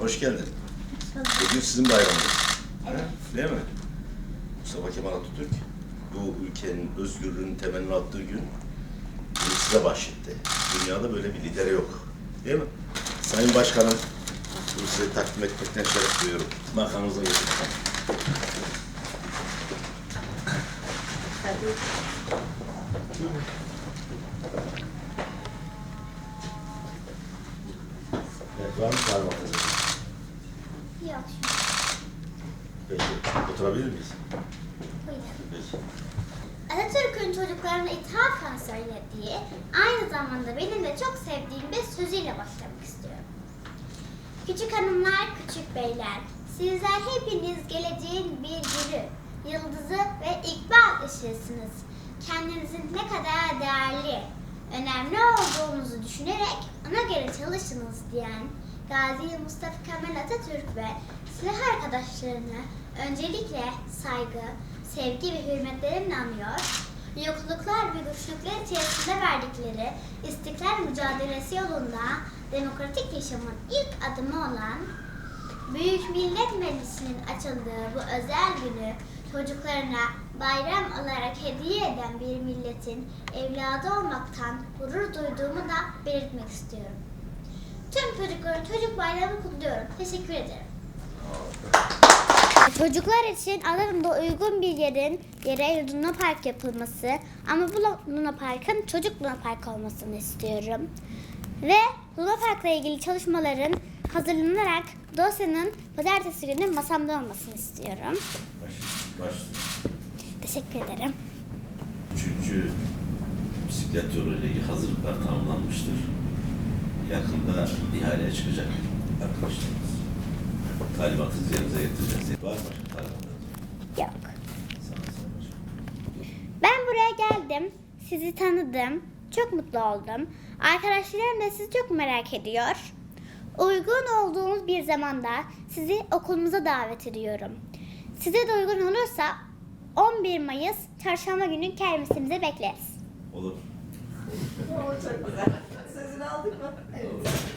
Hoş geldin. Bugün sizin bayramınız. Değil mi? Mustafa Kemal Atatürk bu ülkenin özgürlüğünün temelini attığı gün bunu size bahşetti. Dünyada böyle bir lideri yok. Değil mi? Sayın Başkanım, bunu size takdim etmekten şeref duyuyorum. Makamınıza geçin. Evet, var mı Yok. Peki, oturabilir miyiz? Buyurun. Peki. Atatürk'ün çocuklarına ithafen söylediği, aynı zamanda benim de çok sevdiğim bir sözüyle başlamak istiyorum. Küçük hanımlar, küçük beyler, sizler hepiniz geleceğin bir gülü, yıldızı ve ikbal ışığısınız. Kendinizin ne kadar değerli, önemli olduğunuzu düşünerek ona göre çalışınız diyen Gazi Mustafa Kemal Atatürk ve silah arkadaşlarını öncelikle saygı, sevgi ve hürmetlerimle anıyor, yokluklar ve güçlükler içerisinde verdikleri istiklal mücadelesi yolunda demokratik yaşamın ilk adımı olan Büyük Millet Meclisi'nin açıldığı bu özel günü çocuklarına bayram olarak hediye eden bir milletin evladı olmaktan gurur duyduğumu da belirtmek istiyorum. Çocukların çocuk bayramı kutluyorum. Teşekkür ederim. Çocuklar için alanında uygun bir yerin yere Luna Park yapılması ama bu Luna Park'ın çocuk Luna Park olmasını istiyorum. Ve Luna Park'la ilgili çalışmaların hazırlanarak dosyanın pazartesi günü masamda olmasını istiyorum. Baş, baş. Teşekkür ederim. Üçüncü bisiklet yolu ile ilgili hazırlıklar tamamlanmıştır. Yakında ihaleye çıkacak arkadaşlarımız. Talimatınızı yerinize getireceğiz. Var mı başka talimatınız? Yok. Sağ olun, sağ olun. Ben buraya geldim. Sizi tanıdım. Çok mutlu oldum. Arkadaşlarım da sizi çok merak ediyor. Uygun olduğunuz bir zamanda sizi okulumuza davet ediyorum. Size de uygun olursa 11 Mayıs çarşamba günü kermesimize bekleriz. Olur. Oo, çok güzel. Sözünü aldık mı? Evet.